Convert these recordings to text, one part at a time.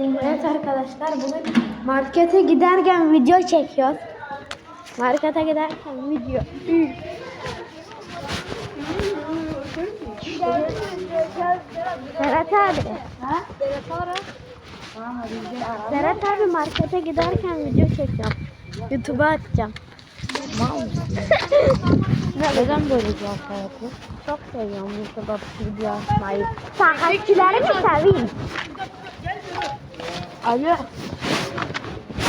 Evet arkadaşlar bugün markete giderken video çekiyoruz. Markete giderken video. Serhat abi. Serhat abi markete giderken video çekiyorum. YouTube'a atacağım. Neden böyle cevap hayatı? Çok seviyorum YouTube'a video atmayı. Takipçilerimi seveyim. Alo.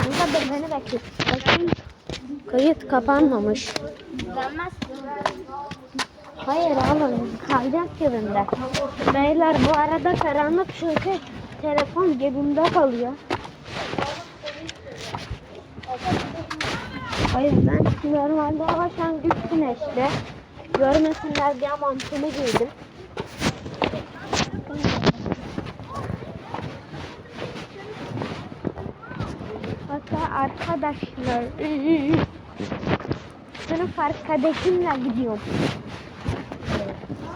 Kanka dur beni bekle. Bakayım. Kayıt kapanmamış. Hayır oğlum kalacak cebimde. Beyler bu arada karanlık çünkü telefon cebimde kalıyor. O yüzden normalde hava şu an güç güneşli. Görmesinler diye montumu giydim. Arkadaşlar sınıf arkadaşımla gidiyorum.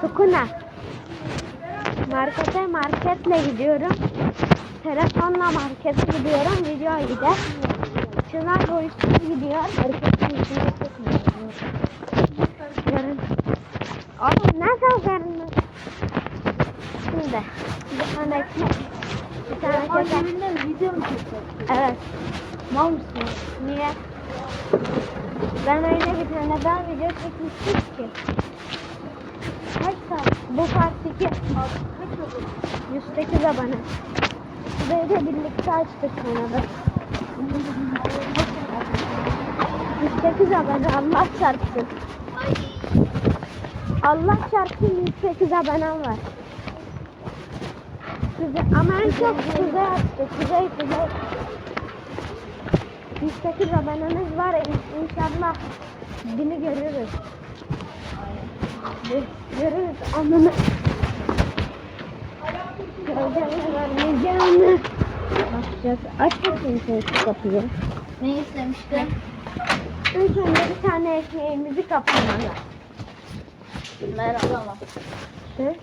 Sukuna. Markete marketle gidiyorum. Telefonla markete gidiyorum. Video gider. Çınar boyutsuz gidiyor. Yarın. Oğlum nasıl yarın? Şimdi bir tane ekmek. Bir tane çekiyorsun? Evet. Mal mısın? Niye? Ben öyle bir tane daha video çekmiştim ki. Kaç saat? Bu 2. Kaç oldu? 108 abone. Böyle birlikte açtık kanalı. 108 abone Allah çarpsın. Allah çarpsın 108 abonem var. Size, ama en çok size açtık. Size size. 108 abonemiz var. İn- İnşallah günü görürüz. Gö- Görürüz anını. Göreceğiz görmeyeceğim. Bakacağız. Aç bakayım sen şu kapıyı. Ne istemiştin? İlk önce bir tane ekmeğimizi kapamalı. Merhaba. Hı?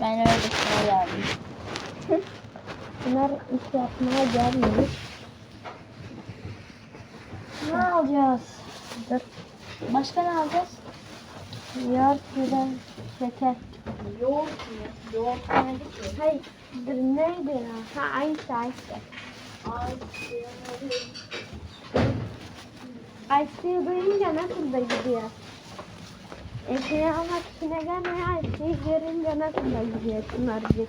Ben öyle sana geldim. Bunlar iş yapmaya gelmiyor. Ne alacağız? Dur. Başka ne alacağız? Yoğurt de şeker. Yoğurt mu? Yoğurt ne ki? Hayır. Dur neydi ya? Ha Ayşe Ayşe. Ayşe'yi duyunca nasıl da gidiyor? Ekmeği almak içine gelmiyor. Ayşe'yi görünce nasıl da gidiyor Çınarcık.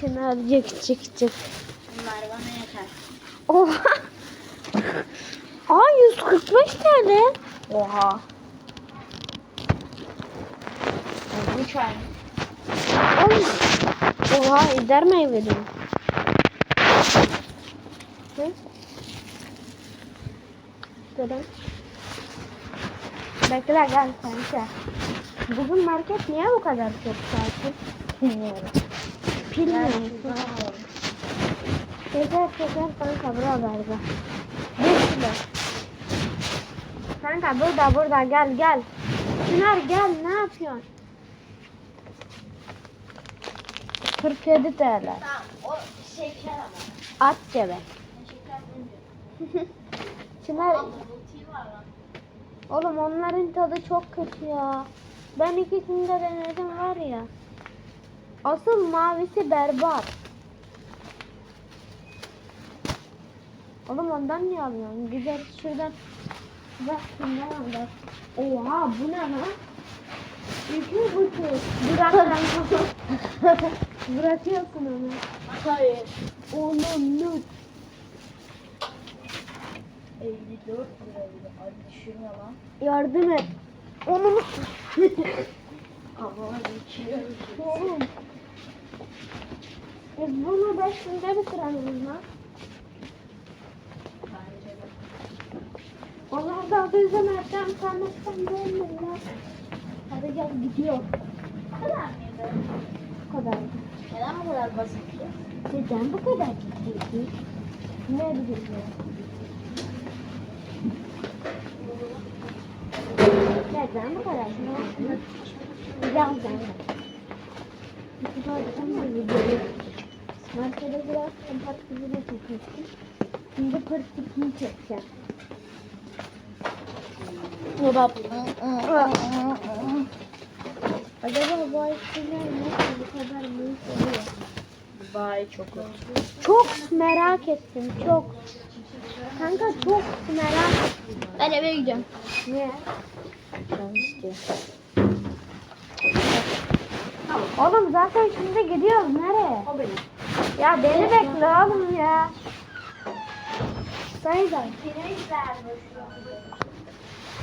Çınarcık çık çık. Bunlar bana yeter. Oha. Aa 145 tane. Oha. Bu çay. Oğlum. Oha eder meyveli. Hı? Durun. Bekle gel kanka. Bugün market niye bu kadar çok sakin? Bilmiyorum. Bilmiyorum. Şeker şeker kanka buralarda. Bir kilo. Kanka burada burada gel gel. Çınar gel ne yapıyorsun? 47 TL. Tamam o şeker ama. At cebe. Çınar oğlum onların tadı çok kötü ya. Ben ikisini de denedim var ya. Asıl mavisi berbat. Oğlum ondan niye alıyorsun? Güzel şuradan bak şundan bak. Oha bu ne lan? İki buçuk. Bırak lan. Bırakıyorsun onu. Hayır. Oğlum ne? 54 liraydı. Hadi düşürme lan. Yardım et. Onu Kafama geçiyor. Oğlum. Biz bunu beş günde bitirelim lan. Bence de. Da evden kalmaktan dönmüyorlar. Hadi gel gidiyor. Bu kadar mıydı? Bu kadar. Neden bu kadar basit ki? Neden bu kadar ciddi? Ne bileyim. Neden bu kadar? Birazdan. Bir de videoyu Markete girerken patkızını çekmiştim. Şimdi pırtıkını çekeceğim. Dolap. Acaba bu ayetler nasıl bu kadar büyük oluyor? Vay çok. Çok merak ettim çok. Kanka çok merak ettim. Ben eve gideceğim. Niye? Canım istiyor. Oğlum zaten şimdi gidiyoruz nereye? O benim. Ya beni bekle oğlum ya. Sayın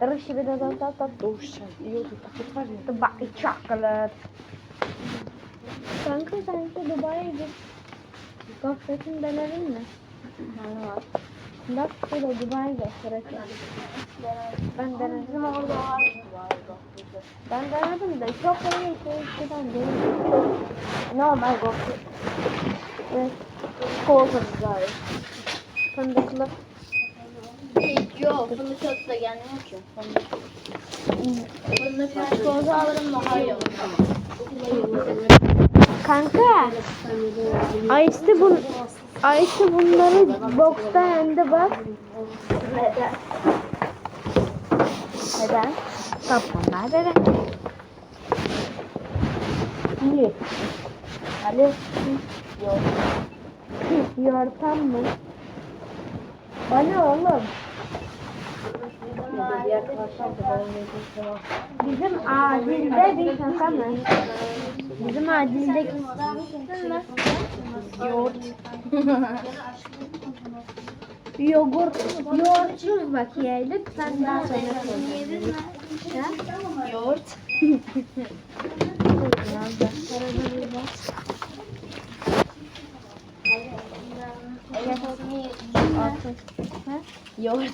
De da da da Doğuş sen iyi olur. Paket var ya. Dubai chocolate. Kanka sanki Dubai'ye git. Gofretini denedin mi? Bak şurada Dubai'ye gösterecek. Ben denedim orada. Ben denedim de çok iyi şey değil. Çok normal gofret. Evet. Kolsuz gayet. Fındıklı. Yok fındık çok da gelmiyor ki. Fındık. Fındık çikolata alırım daha iyi olur. Kanka. Ayşe bun Ayşe bunları boxta yendi bak. Neden? Neden? Kaplanlar neden? İyi. Ali. Yok. Yortan mı? Bana oğlum. Bizim acilde bir şaka mı? Bizim acildeki Yoğurt. yoğurt, yoğurtsuz bak ye. Lütfen daha sonra. Ha? Yoğurt. Yoğurt.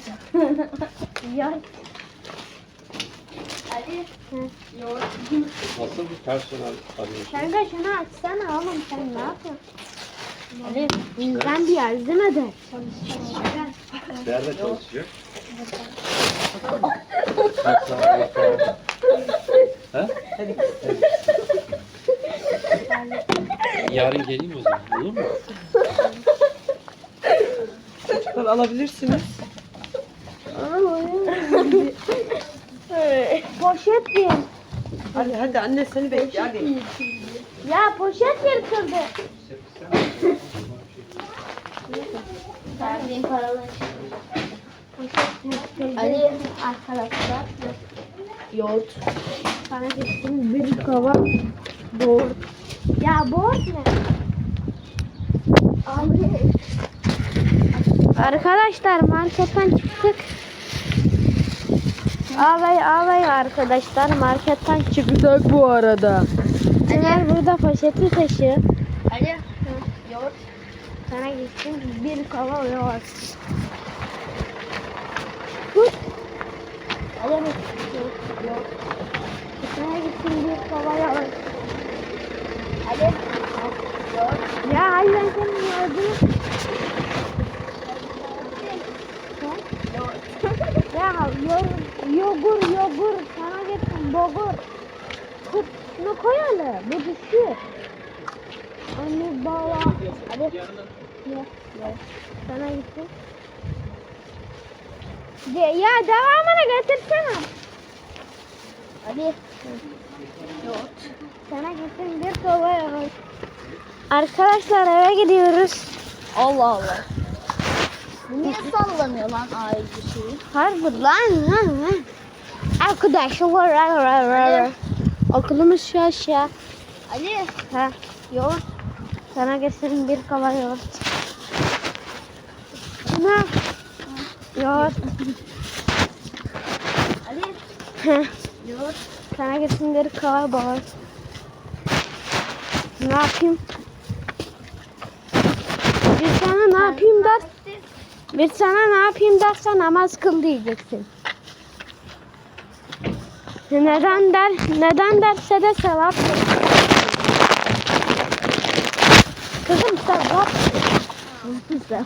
Ali. Hı. Yoğurt. Nasıl bir personel arıyorsun? Kanka şunu açsana oğlum sen ne yapıyorsun? Ali bizden bir yardım eder. Nerede çalışacak? Kaç saat? Ha? Yarın geleyim o zaman. Olur mu? Çocuklar alabilirsiniz. Poşet bir. Hadi hadi anne seni bekliyor hadi. Ya poşet yırtıldı. Verdiğim paralar. Ali. Arkadaşlar Yoğurt. sana gittim bir kova boğurt. Ya boğurt ne? Abi. Arkadaşlar marketten çıktık. Ağabey ağabey arkadaşlar marketten çıktık bu arada. Çınar burada poşeti taşı. Ali. Yoğurt. Sana gitsin bir kova yoğurt. Tut. Ali. Sana gitsin bir kova yoğurt. Ali. Yoğurt. Ya hayır ben senin yoğurdunu... ya yor, yogur sana gitsin bogur. Tut şunu koy hele bu düşüyor. Anne baba. Hadi. Ya, ya. Sana gitsin. De, ya devamını getirsene. Ali. Yoğurt. Sana gitsin bir kova yoğurt. Arkadaşlar eve gidiyoruz. Allah Allah. Niye sallanıyor lan ayrıca şeyi? Harbi lan. Ha, ha. Arkadaşlar ra, ra, ra, ra. Okulumuz şu aşağı. Ali. Ha. Yoğurt. Sana getirin bir kova yoğurt. Ne? Yoğurt. Ali. Heh. Yoğurt. Sana getirin bir kova yoğurt. Ne yapayım? Biz sana ne yapayım? yapayım der. Bir sana ne yapayım dersen namaz kıl diyeceksin. Neden der? Neden derse de sevap. Kızım sevap. Güzel.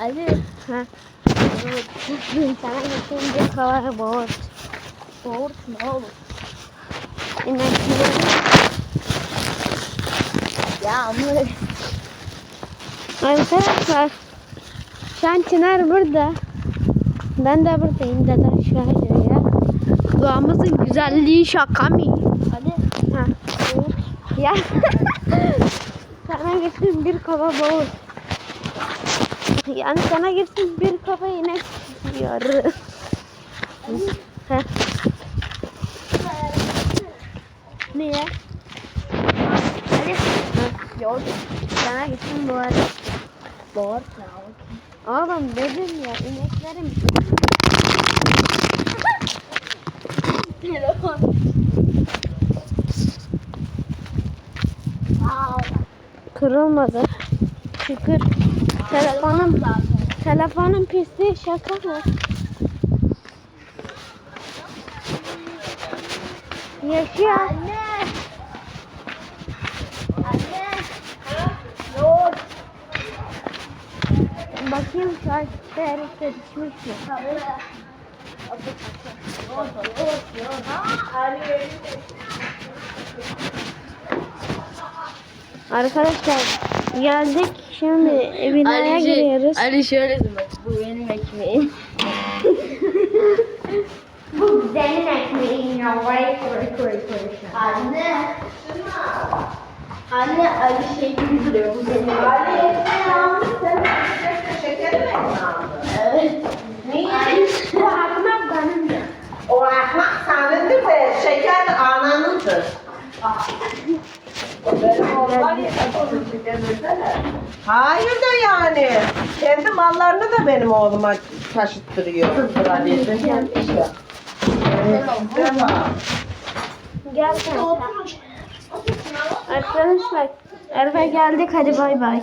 Ali. Ha. Sana bir kavara boğurt. Doğru ne olur? İnekleri. Ya ama Arkadaşlar. Şu an Çınar burada. Ben de buradayım. Dede aşağı iniyor. Doğamızın güzelliği şaka mı? hadi. Ha. Ya. sana gitsin bir kaba boğur. Yani sana gitsin bir kaba inek diyor. Niye? Hadi. Yok. Sana gitsin bu arada. Doğru? Oğlum dedim ya ineklerim Telefon. Aa, kırılmadı. Şükür. Telefonum telefonun pisliği şaka mı? Yaşıyor. Anne. Anne. Yok. Bakayım şu an değerlikte düşmüş mü? Arkadaşlar geldik şimdi binaya giriyoruz. Ali şöyle bak bu benim ekmeğim. Bu senin ekmeğin ya vay koy koy koy. Anne. Anne Ali şey gibi duruyor bu benim. Ali ekmeği almış sen şeker mi aldın? Evet. De. O ekmek senindir de şeker ananındır. Hayır da yani. Kendi mallarını da benim oğluma taşıttırıyor. Gel sen. Arkadaşlar eve geldik hadi bay bay.